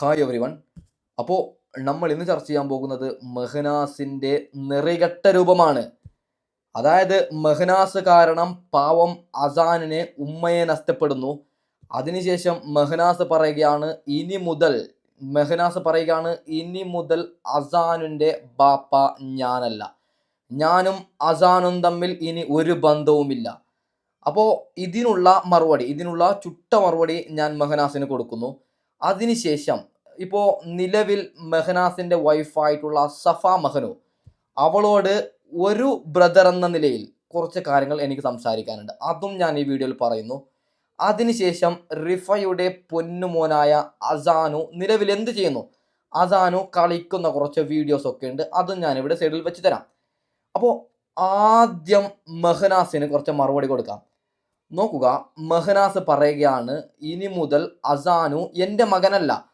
Hi every one അപ്പോൾ നമ്മൾ ഇന്ന് ചർച്ച ചെയ്യാൻ പോകുന്നത് മെഹനാസിന്റെ നിറികട്ട രൂപമാണ്. അതായത് മെഹനാസ് കാരണം പാവം അസാനിനെ ഉമ്മയെ നഷ്ടപ്പെടുന്നു. അതിനുശേഷം മെഹനാസ് പറയുകയാണ് ഇനി മുതൽ മെഹനാസ് പറയുകയാണ് ഇനി മുതൽ അസാനിന്റെ ബാപ്പ ഞാനല്ല. ഞാനും അസാനും തമ്മിൽ ഇനി ഒരു ബന്ധവുമില്ല. അപ്പോൾ ഇതിനുള്ള മറുപടി ഇതിനുള്ള ചുട്ട മറുപടി ഞാൻ മെഹനാസിന് കൊടുക്കുന്നു. അതിനുശേഷം ഇപ്പോൾ നിലവിൽ മെഹനാസിന്റെ വൈഫായിട്ടുള്ള സഫ മഹനു അവളോട് ഒരു ബ്രദർ എന്ന നിലയിൽ കുറച്ച് കാര്യങ്ങൾ എനിക്ക് സംസാരിക്കാനുണ്ട്. അതും ഞാൻ ഈ വീഡിയോയിൽ പറയുന്നു. അതിനുശേഷം റിഫയുടെ പൊന്നുമോനായ അസാനു നിലവിൽ എന്ത് ചെയ്യുന്നു? അസാനു കളിക്കുന്ന കുറച്ച് വീഡിയോസ് ഒക്കെ ഉണ്ട്. അതും ഞാനിവിടെ സൈഡിൽ വെച്ച് തരാം. അപ്പോൾ ആദ്യം മെഹനാസിന് കുറച്ച് മറുപടി കൊടുക്കാം. നോക്കുക. മെഹനാസ് പറയുകയാണ് ഇനി മുതൽ അസാനു എന്റെ മകനല്ല.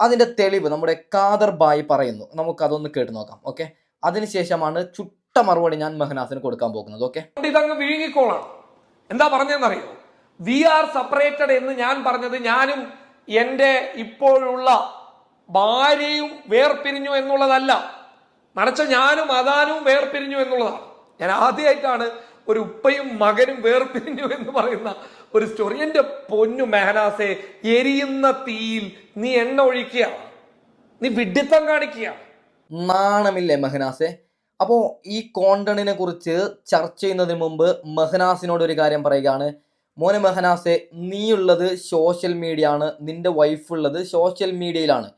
അതിന്റെ തെളിവ് നമ്മുടെ കാദർ ബായി പറയുന്നു. നമുക്കതൊന്ന് കേട്ട് നോക്കാം ഓക്കെ? അതിനുശേഷമാണ് ചുട്ട മറുപടി ഞാൻ മെഹനാസിന് കൊടുക്കാൻ പോകുന്നത് ഓക്കെ? ഇതങ്ങ് വിഴുങ്ങിക്കോളാം. എന്താ പറഞ്ഞതെന്നറിയോ? വി ആർ സെപ്പറേറ്റഡ് എന്ന് ഞാൻ പറഞ്ഞത് ഞാനും എന്റെ ഇപ്പോഴുള്ള ഭാര്യയും വേർപിരിഞ്ഞു എന്നുള്ളതല്ല. മറിച്ച് ഞാനും അതാനും വേർപിരിഞ്ഞു എന്നുള്ളതാണ്. ഞാൻ ആദ്യമായിട്ടാണ് ഒരു ഉപ്പയും മകനും വേർപിരിഞ്ഞു എന്ന് പറയുന്ന ഒരു സ്റ്റോറി എന്റെ പൊന്നു മെഹനാസെ എരിയുന്ന തീയിൽ നീ എണ്ണ ഒഴിക്കുക. നീ വിഡിത്തം കാണിക്കുക. നാണമില്ലേ മെഹനാസെ? അപ്പോ ഈ കോണ്ടണിനെ കുറിച്ച് ചർച്ച ചെയ്യുന്നതിന് മുമ്പ് മെഹനാസിനോട് ഒരു കാര്യം പറയുകയാണ്. മോനെ മെഹനാസെ നീയുള്ളത് സോഷ്യൽ മീഡിയ ആണ്. നിന്റെ വൈഫ് ഉള്ളത് സോഷ്യൽ മീഡിയയിലാണ്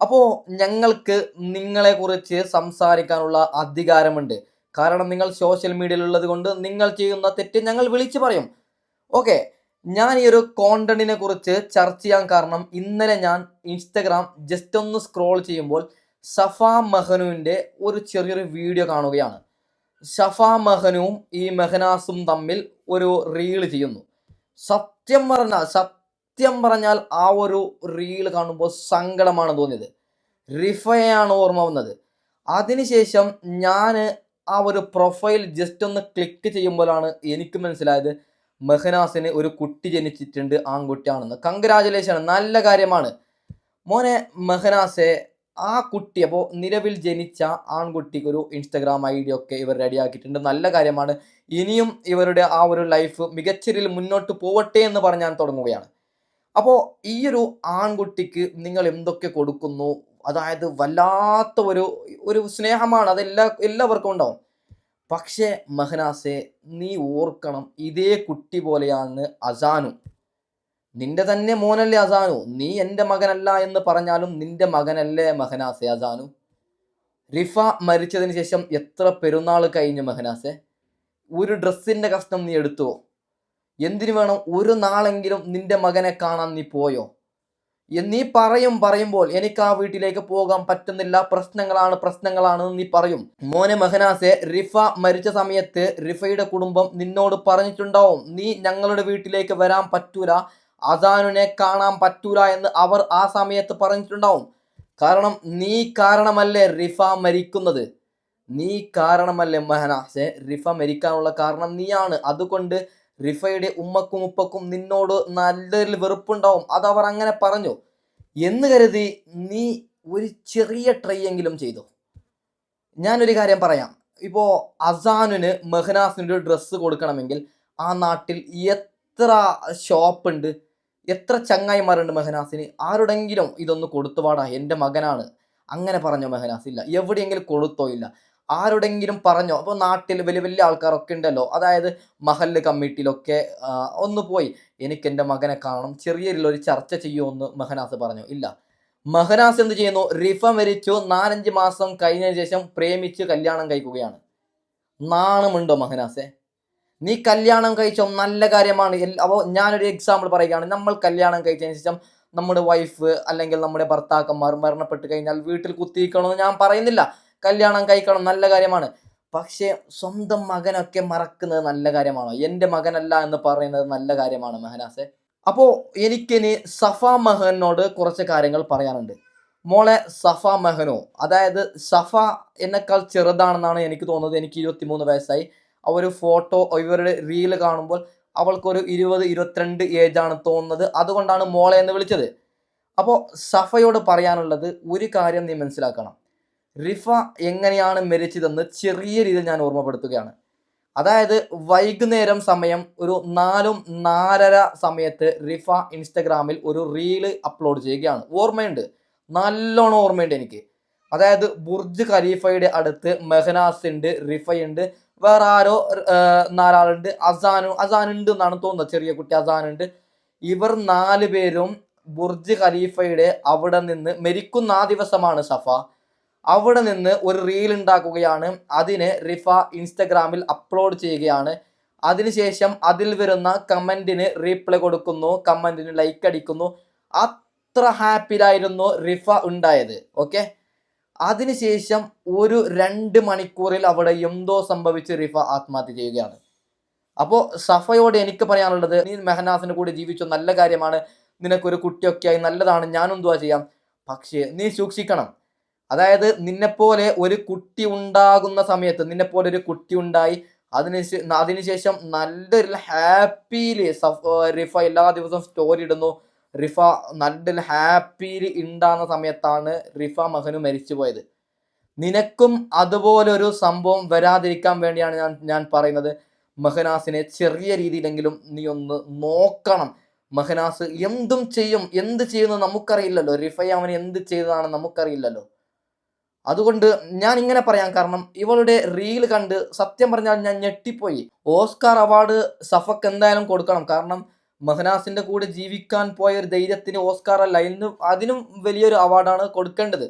അപ്പോ ഞങ്ങൾക്ക് നിങ്ങളെ നിങ്ങളെക്കുറിച്ച് സംസാരിക്കാനുള്ള അധികാരമുണ്ട്. കാരണം നിങ്ങൾ സോഷ്യൽ മീഡിയയിൽ ഉള്ളത് കൊണ്ട് നിങ്ങൾ ചെയ്യുന്ന തെറ്റ് ഞങ്ങൾ വിളിച്ചു പറയും. ഓക്കെ ഞാൻ ഈ ഒരു കോണ്ടന്റിനെ കുറിച്ച് ചർച്ച ചെയ്യാൻ കാരണം ഇന്നലെ ഞാൻ ഇൻസ്റ്റഗ്രാം ജസ്റ്റ് ഒന്ന് സ്ക്രോൾ ചെയ്യുമ്പോൾ സഫ മഹനുവിന്റെ ഒരു ചെറിയൊരു വീഡിയോ കാണുകയാണ്. ഷഫ മഹനുവും ഈ മെഹനാസും തമ്മിൽ ഒരു റീൽ ചെയ്യുന്നു. സത്യം പറഞ്ഞാൽ സത്യം പറഞ്ഞാൽ ആ ഒരു റീൽ കാണുമ്പോൾ സങ്കടമാണ് തോന്നിയത്. റിഫയാണ് ഓർമ്മ വന്നത്. അതിനുശേഷം ഞാൻ ആ ഒരു പ്രൊഫൈൽ ജസ്റ്റ് ഒന്ന് ക്ലിക്ക് ചെയ്യുമ്പോഴാണ് എനിക്ക് മനസ്സിലായത് മെഹനാസിന് ഒരു കുട്ടി ജനിച്ചിട്ടുണ്ട് ആൺകുട്ടിയാണെന്ന്. കൺഗ്രാചുലേഷൻ നല്ല കാര്യമാണ്. മോനെ മെഹനാസെ ആ കുട്ടി അപ്പോൾ നിലവിൽ ജനിച്ച ആൺകുട്ടിക്ക് ഒരു ഇൻസ്റ്റഗ്രാം ഐ ഡി ഒക്കെ ഇവർ റെഡിയാക്കിയിട്ടുണ്ട് നല്ല കാര്യമാണ്. ഇനിയും ഇവരുടെ ആ ഒരു ലൈഫ് മികച്ച രീതിയിൽ മുന്നോട്ട് പോവട്ടെ എന്ന് പറഞ്ഞ് ഞാൻ തുടങ്ങുകയാണ്. അപ്പോൾ ഈ ഒരു ആൺകുട്ടിക്ക് നിങ്ങൾ എന്തൊക്കെ കൊടുക്കുന്നു? അതായത് വല്ലാത്ത ഒരു ഒരു സ്നേഹമാണ് അതെല്ലാ എല്ലാവർക്കും ഉണ്ടാവും. പക്ഷേ മഹനാസെ നീ ഓർക്കണം ഇതേ കുട്ടി പോലെയാണ് അസാനു. നിന്റെ തന്നെ മോനല്ലേ അസാനു? നീ എന്റെ മകനല്ല എന്ന് പറഞ്ഞാലും നിന്റെ മകനല്ലേ മഹനാസെ അസാനു? റിഫ മരിച്ചതിന് ശേഷം എത്ര പെരുന്നാൾ കഴിഞ്ഞു മഹനാസെ? ഒരു ഡ്രസ്സിന്റെ കഷ്ടം നീ എടുത്തുവോ? എന്തിനു വേണം ഒരു നാളെങ്കിലും നിന്റെ മകനെ കാണാൻ നീ പോയോ? നീ പറയും പറയുമ്പോൾ എനിക്ക് ആ വീട്ടിലേക്ക് പോകാൻ പറ്റുന്നില്ല. പ്രശ്നങ്ങളാണ് പ്രശ്നങ്ങളാണ് നീ പറയും. മോനെ മഹനാസെ റിഫ മരിച്ച സമയത്ത് റിഫയുടെ കുടുംബം നിന്നോട് പറഞ്ഞിട്ടുണ്ടാവും നീ ഞങ്ങളുടെ വീട്ടിലേക്ക് വരാൻ പറ്റൂല അസാനുനെ കാണാൻ പറ്റൂല എന്ന് അവർ ആ സമയത്ത് പറഞ്ഞിട്ടുണ്ടാവും. കാരണം നീ കാരണമല്ലേ റിഫ മരിക്കുന്നത്? നീ കാരണമല്ലേ മഹനാസെ റിഫ മരിക്കാനുള്ള കാരണം നീയാണ്. അതുകൊണ്ട് റിഫയുടെ ഉമ്മക്കും ഉപ്പക്കും നിന്നോട് നല്ലൊരു വെറുപ്പുണ്ടാവും. അത് അവർ അങ്ങനെ പറഞ്ഞു. എന്ന് കരുതി നീ ഒരു ചെറിയ ട്രൈ എങ്കിലും ചെയ്തു. ഞാനൊരു കാര്യം പറയാം. ഇപ്പോൾ അസാനുന് മെഹനാസിന് ഒരു ഡ്രസ്സ് കൊടുക്കണമെങ്കിൽ ആ നാട്ടിൽ എത്ര ഷോപ്പുണ്ട് എത്ര ചങ്ങായിമാരുണ്ട് മെഹനാസിന്? ആരുടെങ്കിലും ഇതൊന്ന് കൊടുത്തുപാടാ എന്റെ മകനാണ്. അങ്ങനെ പറഞ്ഞോ മെഹനാസ്. ഇല്ല. എവിടെയെങ്കിലും കൊടുത്തോ ഇല്ല. ആരുടെങ്കിലും പറഞ്ഞോ? അപ്പോൾ നാട്ടിൽ വലിയ വലിയ ആൾക്കാരൊക്കെ ഉണ്ടല്ലോ. അതായത് മഹല്ല് കമ്മിറ്റിയിലൊക്കെ ഒന്ന് പോയി. എനിക്ക് എന്റെ മകനെ കാണണം. ചെറിയ ഒരു ചർച്ച ചെയ്യുമെന്ന് മെഹനാസ് പറഞ്ഞു. ഇല്ല. മെഹനാസ് എന്ത് ചെയ്യുന്നു? റിഫ മരിച്ചു നാലഞ്ച് മാസം കഴിഞ്ഞതിന് ശേഷം പ്രേമിച്ച് കല്യാണം കഴിക്കുകയാണ്. നാണമുണ്ടോ മെഹനാസെ? നീ കല്യാണം കഴിച്ചോ? നല്ല കാര്യമാണ്. അപ്പോൾ ഞാനൊരു എക്സാമ്പിൾ പറയുകയാണ്. നമ്മൾ കല്യാണം കഴിച്ചതിന് ശേഷം നമ്മുടെ വൈഫ് അല്ലെങ്കിൽ നമ്മുടെ ഭർത്താക്കന്മാർ മരണപ്പെട്ട് കഴിഞ്ഞാൽ വീട്ടിൽ കുത്തിയിരിക്കണമെന്ന് ഞാൻ പറയുന്നില്ല. കല്യാണം കഴിക്കണം നല്ല കാര്യമാണ്. പക്ഷേ സ്വന്തം മകനൊക്കെ മറക്കുന്നത് നല്ല കാര്യമാണോ? എന്റെ മകനല്ല എന്ന് പറയുന്നത് നല്ല കാര്യമാണ് മെഹനാസെ? അപ്പോൾ എനിക്കിനി സഫ മെഹനോട് കുറച്ച് കാര്യങ്ങൾ പറയാനുണ്ട്. മോളെ സഫ മെഹനോ അതായത് സഫ എന്നെക്കാൾ ചെറുതാണെന്നാണ് എനിക്ക് തോന്നുന്നത്. എനിക്ക് ഇരുപത്തിമൂന്ന് വയസ്സായി. ഒരു ഫോട്ടോ ഇവരുടെ റീൽ കാണുമ്പോൾ അവൾക്കൊരു ഇരുപത് ഇരുപത്തിരണ്ട് ഏജാണ് തോന്നുന്നത്. അതുകൊണ്ടാണ് മോളെ എന്ന് വിളിച്ചത്. അപ്പോൾ സഫയോട് പറയാനുള്ളത് ഒരു കാര്യം നീ മനസ്സിലാക്കണം. റിഫ എങ്ങനെയാണ് മരിച്ചതെന്ന് ചെറിയ രീതിയിൽ ഞാൻ ഓർമ്മപ്പെടുത്തുകയാണ്. അതായത് വൈകുന്നേരം സമയം ഒരു നാലും നാലര സമയത്ത് റിഫ ഇൻസ്റ്റഗ്രാമിൽ ഒരു റീൽ അപ്ലോഡ് ചെയ്യുകയാണ്. ഓർമ്മയുണ്ട്? നല്ലോണം ഓർമ്മയുണ്ട് എനിക്ക്. അതായത് ബുർജ് ഖലീഫയുടെ അടുത്ത് മെഹനാസ് ഉണ്ട് റിഫയുണ്ട് വേറെ ആരോ നാലാളുണ്ട്. അസാനു അസാനുണ്ട് എന്നാണ് തോന്നുന്നത്. ചെറിയ കുട്ടി അസാനുണ്ട്. ഇവർ നാല് പേരും ബുർജ് ഖലീഫയുടെ അവിടെ നിന്ന് മരിക്കുന്ന ആ ദിവസമാണ് സഫ. അവിടെ നിന്ന് ഒരു റീൽ ഉണ്ടാക്കുകയാണ്. അതിന് റിഫ ഇൻസ്റ്റഗ്രാമിൽ അപ്ലോഡ് ചെയ്യുകയാണ്. അതിനുശേഷം അതിൽ വരുന്ന കമന്റിന് റീപ്ലൈ കൊടുക്കുന്നു. കമന്റിന് ലൈക്ക് അടിക്കുന്നു. അത്ര ഹാപ്പിയിലായിരുന്നു റിഫ ഉണ്ടായത്. ഓക്കെ അതിനുശേഷം ഒരു രണ്ട് മണിക്കൂറിൽ അവിടെ എന്തോ സംഭവിച്ച് റിഫ ആത്മഹത്യ ചെയ്യുകയാണ്. അപ്പോൾ സഫയോട് എനിക്ക് പറയാനുള്ളത് നീ മെഹനാസിന് കൂടെ ജീവിച്ചു നല്ല കാര്യമാണ്. നിനക്കൊരു കുട്ടിയൊക്കെയായി നല്ലതാണ്. ഞാനും എന്തുവാ ചെയ്യാം? പക്ഷേ നീ സൂക്ഷിക്കണം. അതായത് നിന്നെപ്പോലെ ഒരു കുട്ടി ഉണ്ടാകുന്ന സമയത്ത് നിന്നെപ്പോലെ ഒരു കുട്ടി ഉണ്ടായി അതിന് ശേ- അതിനുശേഷം നല്ലൊരു ഹാപ്പിയിൽ റിഫ എല്ലാ ദിവസവും സ്റ്റോറി ഇടുന്നു. റിഫ നല്ലൊരു ഹാപ്പിയിൽ ഉണ്ടാകുന്ന സമയത്താണ് റിഫ മഹനു മരിച്ചു പോയത്. നിനക്കും അതുപോലെ ഒരു സംഭവം വരാതിരിക്കാൻ വേണ്ടിയാണ് ഞാൻ ഞാൻ പറയുന്നത്. മഹനാസിനെ ചെറിയ രീതിയിലെങ്കിലും നീ ഒന്ന് നോക്കണം. മഹനാസ് എന്തും ചെയ്യും എന്ത് ചെയ്യുന്നു നമുക്കറിയില്ലല്ലോ. റിഫ അവൻ എന്ത് ചെയ്തതാണ് നമുക്കറിയില്ലല്ലോ. അതുകൊണ്ട് ഞാൻ ഇങ്ങനെ പറയാൻ കാരണം ഇവളുടെ റീൽ കണ്ട് സത്യം പറഞ്ഞാൽ ഞാൻ ഞെട്ടിപ്പോയി. ഓസ്കാർ അവാർഡ് സഫക്ക് എന്തായാലും കൊടുക്കണം. കാരണം മഹനാസിന്റെ കൂടെ ജീവിക്കാൻ പോയ ഒരു ധൈര്യത്തിന് ഓസ്കാർ അല്ല. ഇന്ന് അതിനും വലിയൊരു അവാർഡാണ് കൊടുക്കേണ്ടത്.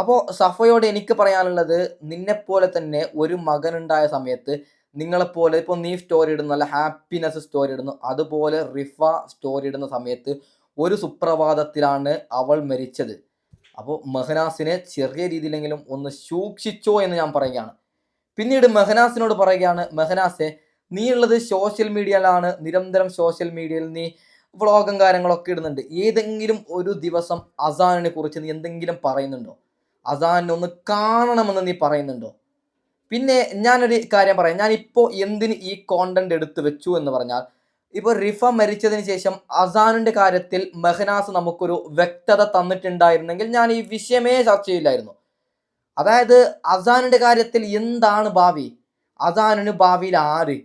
അപ്പോൾ സഫയോട് എനിക്ക് പറയാനുള്ളത് നിന്നെപ്പോലെ തന്നെ ഒരു മകനുണ്ടായ സമയത്ത് നിങ്ങളെപ്പോലെ ഇപ്പോൾ നീ സ്റ്റോറി ഇടുന്നു അല്ല ഹാപ്പിനെസ് സ്റ്റോറി ഇടുന്നു അതുപോലെ റിഫ സ്റ്റോറി ഇടുന്ന സമയത്ത് ഒരു സുപ്രഭാതത്തിലാണ് അവൾ മരിച്ചത്. അപ്പോൾ മെഹനാസിനെ ചെറിയ രീതിയിലെങ്കിലും ഒന്ന് സൂക്ഷിച്ചോ എന്ന് ഞാൻ പറയുകയാണ്. പിന്നീട് മെഹനാസിനോട് പറയുകയാണ് മെഹനാസെ നീ ഉള്ളത് സോഷ്യൽ മീഡിയയിലാണ് നിരന്തരം സോഷ്യൽ മീഡിയയിൽ നീ വ്ളോഗും കാര്യങ്ങളൊക്കെ ഇടുന്നുണ്ട്. ഏതെങ്കിലും ഒരു ദിവസം അസാനിനെ കുറിച്ച് നീ എന്തെങ്കിലും പറയുന്നുണ്ടോ? അസാനിനെ ഒന്ന് കാണണമെന്ന് നീ പറയുന്നുണ്ടോ? പിന്നെ ഞാനൊരു കാര്യം പറയാം. ഞാനിപ്പോൾ എന്തിന് ഈ കോണ്ടന്റ് എടുത്തു വെച്ചു എന്ന് പറഞ്ഞാൽ ഇപ്പോൾ റിഫ മരിച്ചതിന് ശേഷം അസാനിന്റെ കാര്യത്തിൽ മെഹനാസ് നമുക്കൊരു വ്യക്തത തന്നിട്ടുണ്ടായിരുന്നെങ്കിൽ ഞാൻ ഈ വിഷയമേ ചർച്ച ചെയ്യില്ലായിരുന്നു അതായത് അസാനിന്റെ കാര്യത്തിൽ എന്താണ് ഭാവി? അസാനിന് ഭാവിയിൽ ആര്?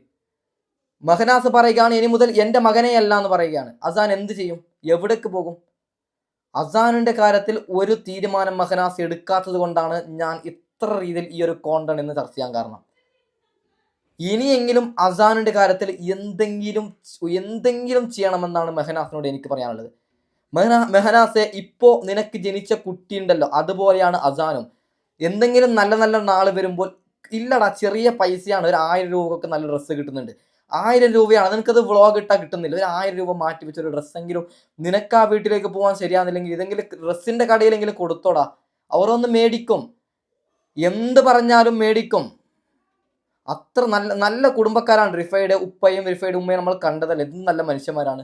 മെഹനാസ് പറയുകയാണ് ഇനി മുതൽ എന്റെ മകനെയല്ല എന്ന് പറയുകയാണ്. അസാൻ എന്ത് ചെയ്യും? എവിടേക്ക് പോകും? അസാനിന്റെ കാര്യത്തിൽ ഒരു തീരുമാനം മെഹനാസ് എടുക്കാത്തത് കൊണ്ടാണ് ഞാൻ ഇത്ര രീതിയിൽ ഈ ഒരു എന്ന് ചർച്ച ചെയ്യാൻ കാരണം. ഇനിയെങ്കിലും അസാനിന്റെ കാര്യത്തിൽ എന്തെങ്കിലും എന്തെങ്കിലും ചെയ്യണമെന്നാണ് മെഹനാസിനോട് എനിക്ക് പറയാനുള്ളത്. മെഹന മെഹനാസെ ഇപ്പോ നിനക്ക് ജനിച്ച കുട്ടിയുണ്ടല്ലോ അതുപോലെയാണ് അസാനും. എന്തെങ്കിലും നല്ല നല്ല നാൾ വരുമ്പോൾ ഇല്ലടാ ചെറിയ പൈസയാണ് ഒരു ആയിരം രൂപക്കൊക്കെ നല്ല ഡ്രസ്സ് കിട്ടുന്നുണ്ട്. ആയിരം രൂപയാണ് നിനക്കത് വ്ളോഗ് ഇട്ടാൽ കിട്ടുന്നില്ല. ഒരു ആയിരം രൂപ മാറ്റി വെച്ചൊരു ഡ്രസ്സെങ്കിലും നിനക്ക് ആ വീട്ടിലേക്ക് പോകാൻ ശരിയാകുന്നില്ലെങ്കിൽ ഇതെങ്കിലും ഡ്രസ്സിന്റെ കടയിലെങ്കിലും കൊടുത്തോടാ. അവരൊന്ന് മേടിക്കും. എന്ത് പറഞ്ഞാലും മേടിക്കും. അത്ര നല്ല നല്ല കുടുംബക്കാരാണ് റിഫൈഡ് ഉപ്പയും റിഫൈഡ് ഉമ്മയും നമ്മൾ കണ്ടതല്ലേ? ഇത് നല്ല മനുഷ്യന്മാരാണ്.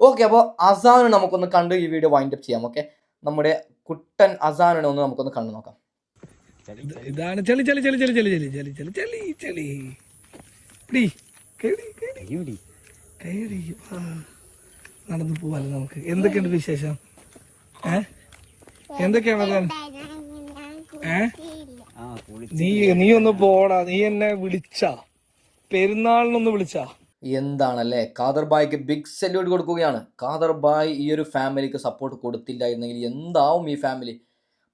ഓക്കെ അപ്പോൾ അസാനു നമുക്കൊന്ന് കണ്ട് ഈ വീഡിയോ വൈൻഡ് അപ്പ് ചെയ്യാം ഓക്കെ നമ്മുടെ കുട്ടൻ അസാനിനെ ഒന്ന് നമുക്കൊന്ന് കണ്ടു നോക്കാം. ഇതാണ് ചളി ചളി ചളി ചളി ചളി ചളി ചളി ചളി ചളി. ചളി ഡി കേടി. കേടി കേടി വാ. നടന്നു പോവാല്ലോ നമുക്ക്. എന്തൊക്കെയുണ്ട് വിശേഷം? ഏ? എന്തൊക്കെയാണ്? ഏ? നീ നീ ഒന്ന് പോടാ നീ എന്നെ വിളിച്ചാ. പെരുന്നാളിനൊന്ന് വിളിച്ചാ. എന്താണല്ലേ? ഖാദർ ബായിക്ക് ബിഗ് സല്യൂട്ട് കൊടുക്കുകയാണ്. ഖാദർ ബായ് ഈ ഒരു ഫാമിലിക്ക് സപ്പോർട്ട് കൊടുത്തില്ലായിരുന്നെങ്കിൽ എന്താവും ഈ ഫാമിലി?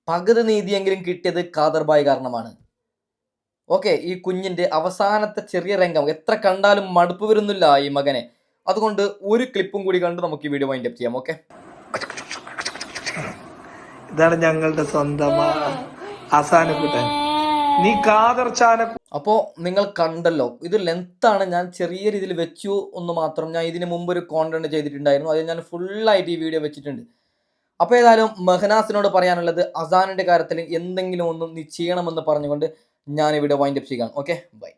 പകുതി നീതിയെങ്കിലും കിട്ടിയത് ഖാദർ ബായ് കാരണമാണ്. ഓക്കെ ഈ കുഞ്ഞിന്റെ അവസാനത്തെ ചെറിയ രംഗം. എത്ര കണ്ടാലും മടുപ്പ് വരുന്നില്ല ഈ മകനെ. അതുകൊണ്ട് ഒരു ക്ലിപ്പും കൂടി കണ്ട് നമുക്ക് ഈ വീഡിയോ വൈൻഡപ്പ് ചെയ്യാം ഓക്കെ? ഇതാണ് ഞങ്ങളുടെ സ്വന്തം ആസാനക്കുട്ടൻ നീ കാതർച്ചാന അപ്പോൾ നിങ്ങൾ കണ്ടല്ലോ ഇത് ലെങ്ത്താണ് ഞാൻ ചെറിയ രീതിയിൽ വെച്ചു ഒന്ന് മാത്രം ഞാൻ ഇതിന് മുമ്പ് ഒരു കോണ്ടന്റ് ചെയ്തിട്ടുണ്ടായിരുന്നു അത് ഞാൻ ഫുള്ളായിട്ട് ഈ വീഡിയോ വെച്ചിട്ടുണ്ട്. അപ്പോൾ ഏതായാലും മെഹനാസിനോട് പറയാനുള്ളത് അസാനിന്റെ കാര്യത്തിൽ എന്തെങ്കിലും ഒന്നും നീ ചെയ്യണമെന്ന് പറഞ്ഞുകൊണ്ട് ഞാൻ ഇവിടെ വൈൻഡപ്പ് വൈൻഡ് അപ്പ് ചെയ്യാം ഓക്കെ ബൈ